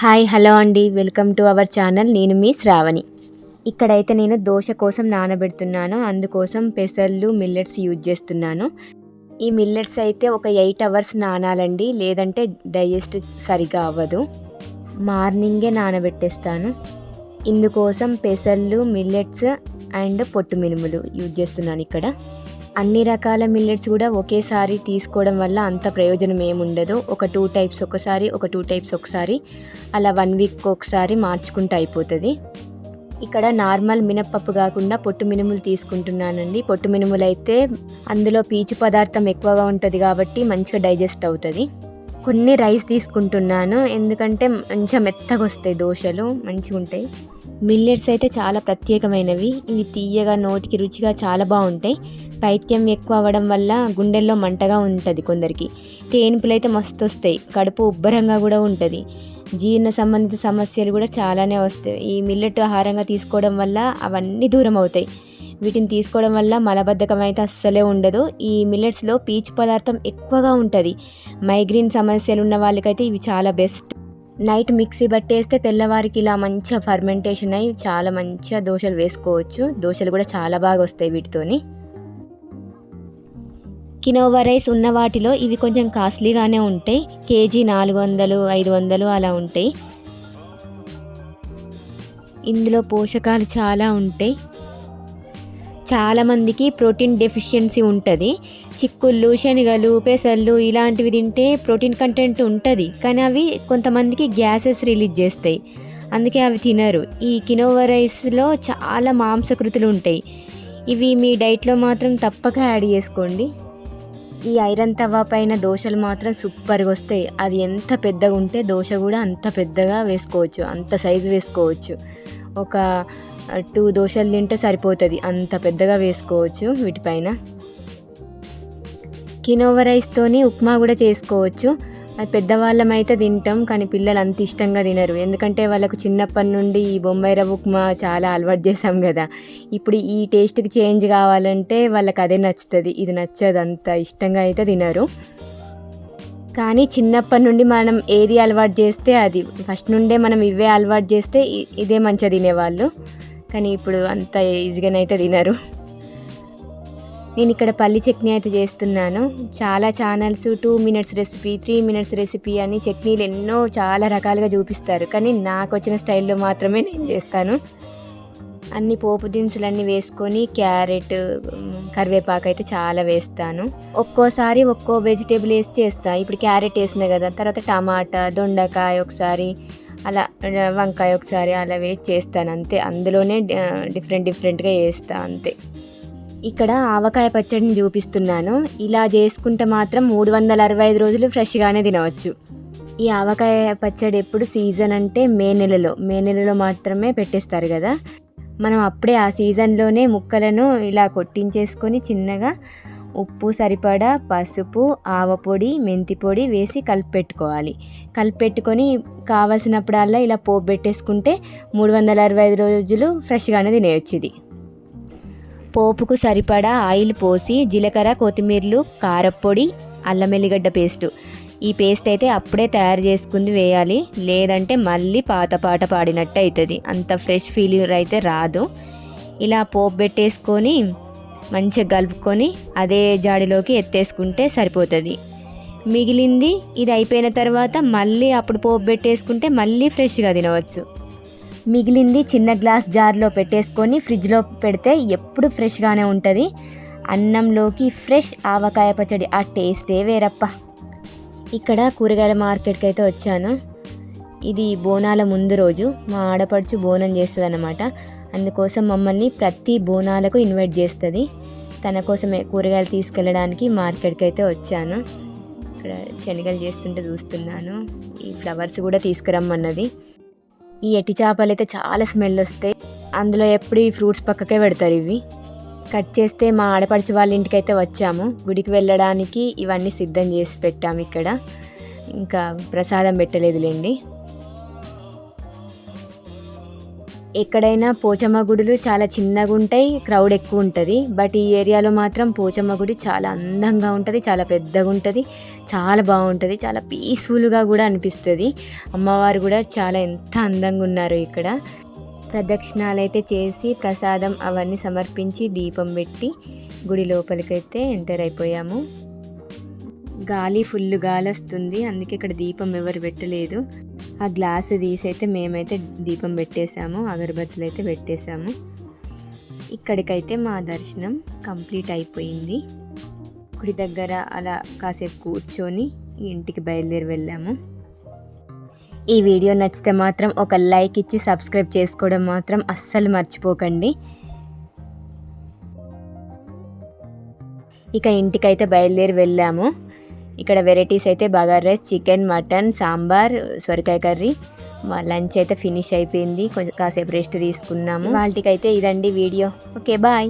Hi hello అండి. Welcome to our channel. నేను మీ శ్రావణి. ఇక్కడైతే నేను దోశ కోసం నానబెడుతున్నాను. అందుకోసం పెసర్లు మిల్లెట్స్ యూజ్ చేస్తున్నాను. ఈ మిల్లెట్స్ అయితే ఒక ఎయిట్ అవర్స్ నానాలండి. లేదంటే డైజెస్ట్ సరిగా అవ్వదు. మార్నింగే నానబెట్టేస్తాను. ఇందుకోసం పెసర్లు మిల్లెట్స్ అండ్ పొట్టు మినుములు యూజ్ చేస్తున్నాను ఇక్కడ. అన్ని రకాల మిల్లెట్స్ కూడా ఒకేసారి తీసుకోవడం వల్ల అంత ప్రయోజనం ఏముండదు. ఒక టూ టైప్స్ ఒకసారి ఒక టూ టైప్స్ ఒకసారి అలా వన్ వీక్ ఒకసారి మార్చుకుంటే అయిపోతుంది. ఇక్కడ నార్మల్ మినప్పప్పు కాకుండా పొట్టు మినుములు తీసుకుంటున్నానండి. పొట్టు మినుములు అయితే అందులో పీచు పదార్థం ఎక్కువగా ఉంటుంది కాబట్టి మంచిగా డైజెస్ట్ అవుతుంది. కొన్ని రైస్ తీసుకుంటున్నాను. ఎందుకంటే మంచిగా మెత్తగా వస్తాయి దోశలు మంచిగా ఉంటాయి మిల్లెట్స్ అయితే చాలా ప్రత్యేకమైనవి. ఇవి తీయగా నోటికి రుచిగా చాలా బాగుంటాయి. పైత్యం ఎక్కువ అవ్వడం వల్ల గుండెల్లో మంటగా ఉంటుంది కొందరికి. తేనుపులు అయితే మస్తు వస్తాయి. కడుపు ఉబ్బరంగా కూడా ఉంటుంది. జీర్ణ సంబంధిత సమస్యలు కూడా చాలానే వస్తాయి. ఈ మిల్లెట్ ఆహారంగా తీసుకోవడం వల్ల అవన్నీ దూరం అవుతాయి. వీటిని తీసుకోవడం వల్ల మలబద్ధకం అయితే అస్సలే ఉండదు. ఈ మిల్లెట్స్లో పీచు పదార్థం ఎక్కువగా ఉంటుంది. మైగ్రేన్ సమస్యలు ఉన్న వాళ్ళకైతే ఇవి చాలా బెస్ట్. నైట్ మిక్సీ పట్టేస్తే తెల్లవారికి ఇలా మంచిగా ఫర్మెంటేషన్ అయ్యి చాలా మంచిగా దోశలు వేసుకోవచ్చు. దోశలు కూడా చాలా బాగా వస్తాయి వీటితోని. కినోవా రైస్ ఉన్న వాటిలో ఇవి కొంచెం కాస్ట్లీగానే ఉంటాయి. కేజీ నాలుగు వందలు ఐదు వందలు అలా ఉంటాయి. ఇందులో పోషకాలు చాలా ఉంటాయి. చాలామందికి ప్రోటీన్ డెఫిషియన్సీ ఉంటుంది. చిక్కుళ్ళు శనగలు పెసళ్ళు ఇలాంటివి తింటే ప్రోటీన్ కంటెంట్ ఉంటుంది. కానీ అవి కొంతమందికి గ్యాసెస్ రిలీజ్ చేస్తాయి. అందుకే అవి తినరు. ఈ కినోవా రైస్లో చాలా మాంసకృతులు ఉంటాయి. ఇవి మీ డైట్లో మాత్రం తప్పక యాడ్ చేసుకోండి. ఈ ఐరన్ తవా పైన దోశలు మాత్రం సూపర్గా వస్తాయి. అది ఎంత పెద్దగా ఉంటే దోశ కూడా అంత పెద్దగా వేసుకోవచ్చు. అంత సైజు వేసుకోవచ్చు. ఒక టూ దోశలు తింటే సరిపోతుంది. అంత పెద్దగా వేసుకోవచ్చు వీటిపైన. కినోవా రైస్తోని ఉప్మా కూడా చేసుకోవచ్చు. అది పెద్దవాళ్ళం అయితే తింటాం కానీ పిల్లలు అంత ఇష్టంగా తినరు. ఎందుకంటే వాళ్ళకు చిన్నప్పటి నుండి ఈ బొంబాయి రవ్వ ఉప్మా చాలా అలవాటు చేసాం కదా. ఇప్పుడు ఈ టేస్ట్కి చేంజ్ కావాలంటే వాళ్ళకి అదే నచ్చుతుంది. ఇది నచ్చదు అంత ఇష్టంగా అయితే తినరు. కానీ చిన్నప్పటి నుండి మనం ఏది అలవాటు చేస్తే అది. ఫస్ట్ నుండే మనం ఇవే అలవాటు చేస్తే ఇదే మంచిగా తినేవాళ్ళు. కానీ ఇప్పుడు అంత ఈజీగానైతే తినరు. నేను ఇక్కడ పల్లి చట్నీ అయితే చేస్తున్నాను. చాలా channels two minutes recipe three minutes recipe అని చట్నీలు ఎన్నో చాలా రకాలుగా చూపిస్తారు. కానీ నాకు వచ్చిన స్టైల్లో మాత్రమే నేను చేస్తాను. అన్ని పోపు దినుసులు అన్నీ వేసుకొని క్యారెట్ కరివేపాకు అయితే చాలా వేస్తాను. ఒక్కోసారి ఒక్కో వెజిటేబుల్ వేసి చేస్తాను ఇప్పుడు క్యారెట్ వేసిన కదా తర్వాత టమాటా దొండకాయ ఒకసారి అలా వంకాయ ఒకసారి అలా వేసి చేస్తాను అంతే. అందులోనే డిఫరెంట్ డిఫరెంట్గా చేస్తాను అంతే. ఇక్కడ ఆవకాయ పచ్చడిని చూపిస్తున్నాను. ఇలా చేసుకుంటే మాత్రం మూడు వందల అరవై ఐదు రోజులు ఫ్రెష్గానే తినవచ్చు. ఈ ఆవకాయ పచ్చడి ఎప్పుడు సీజన్ అంటే మే నెలలో. మే నెలలో మాత్రమే పెట్టేస్తారు కదా. మనం అప్పుడే ఆ సీజన్లోనే ముక్కలను ఇలా కొట్టించేసుకొని చిన్నగా ఉప్పు సరిపడా పసుపు ఆవపొడి మెంతి పొడి వేసి కలిపెట్టుకోవాలి. కలిపెట్టుకొని కావలసినప్పుడల్లా ఇలా పోపు పెట్టేసుకుంటే మూడు వందల అరవై ఐదు రోజులు ఫ్రెష్గానే తినేయచ్చు ఇది పోపుకు సరిపడా ఆయిల్ పోసి జీలకర్ర కొత్తిమీరలు కారప్పొడి అల్లం ఎల్లిగడ్డ పేస్టు. ఈ పేస్ట్ అయితే అప్పుడే తయారు చేసుకుంది వేయాలి. లేదంటే మళ్ళీ పాత పాట పాడినట్టు అవుతుంది అంత ఫ్రెష్ ఫీలింగ్ అయితే రాదు. ఇలా పోపు పెట్టేసుకొని మంచిగా కలుపుకొని అదే జాడిలోకి ఎత్తేసుకుంటే సరిపోతుంది. మిగిలింది ఇది అయిపోయిన తర్వాత మళ్ళీ అప్పుడు పోపు పెట్టేసుకుంటే మళ్ళీ ఫ్రెష్గా తినవచ్చు. మిగిలింది చిన్న గ్లాస్ జార్లో పెట్టేసుకొని ఫ్రిడ్జ్లో పెడితే ఎప్పుడు ఫ్రెష్గానే ఉంటుంది. అన్నంలోకి ఫ్రెష్ ఆవకాయ పచ్చడి ఆ టేస్టే వేరప్ప. ఇక్కడ కూరగాయల మార్కెట్కి అయితే వచ్చాను. ఇది బోనాల ముందు రోజు మా ఆడపడుచు బోనం చేస్తుంది అనమాట అందుకోసం మమ్మల్ని ప్రతి బోనాలకు ఇన్వైట్ చేస్తుంది. తన కోసమే కూరగాయలు తీసుకెళ్ళడానికి మార్కెట్కి అయితే వచ్చాను. ఇక్కడ శనగలు చేస్తుంటే చూస్తున్నాను. ఈ ఫ్లవర్స్ కూడా తీసుకురమ్మన్నది. ఈ ఎట్టి చేపలు అయితే చాలా స్మెల్ వస్తాయి. అందులో ఎప్పుడు ఈ ఫ్రూట్స్ పక్కకే పెడతారు ఇవి. కట్ చేస్తే మా ఆడపడుచు వాళ్ళ ఇంటికి అయితే వచ్చాము. గుడికి వెళ్ళడానికి ఇవన్నీ సిద్ధం చేసి పెట్టాము ఇక్కడ. ఇంకా ప్రసాదం పెట్టలేదులేండి. ఎక్కడైనా పోచమ్మ గుడులు చాలా చిన్నగా ఉంటాయి క్రౌడ్ ఎక్కువ ఉంటుంది. బట్ ఈ ఏరియాలో మాత్రం పోచమ్మ గుడి చాలా అందంగా ఉంటుంది చాలా పెద్దగా ఉంటుంది చాలా బాగుంటుంది చాలా పీస్ఫుల్గా కూడా అనిపిస్తుంది. అమ్మవారు కూడా చాలా ఎంత అందంగా ఉన్నారు ఇక్కడ. ప్రదక్షిణాలు అయితే చేసి ప్రసాదం అవన్నీ సమర్పించి దీపం పెట్టి గుడి లోపలికైతే ఎంటర్ అయిపోయాము. గాలి ఫుల్ గాలి వస్తుంది అందుకే ఇక్కడ దీపం ఎవరు పెట్టలేదు. ఆ గ్లాస్ తీసి అయితే మేమైతే దీపం పెట్టేశాము అగరబత్తులు అయితే పెట్టేశాము ఇక్కడికైతే మా దర్శనం కంప్లీట్ అయిపోయింది. గుడి దగ్గర అలా కాసేపు కూర్చొని ఇంటికి బయలుదేరి వెళ్ళాము. ఈ వీడియో నచ్చితే మాత్రం ఒక లైక్ ఇచ్చి సబ్స్క్రైబ్ చేసుకోవడం మాత్రం అస్సలు మర్చిపోకండి. ఇక ఇంటికైతే బయలుదేరి వెళ్ళాము. ఇక్కడ వెరైటీస్ అయితే bagar rice chicken mutton sambar సొరకాయ కర్రీ. మా లంచ్ అయితే ఫినిష్ అయిపోయింది. కొంచెం కాసేపు రెస్ట్ తీసుకున్నాము. వాళ్ళకైతే ఇదండి వీడియో. Okay bye.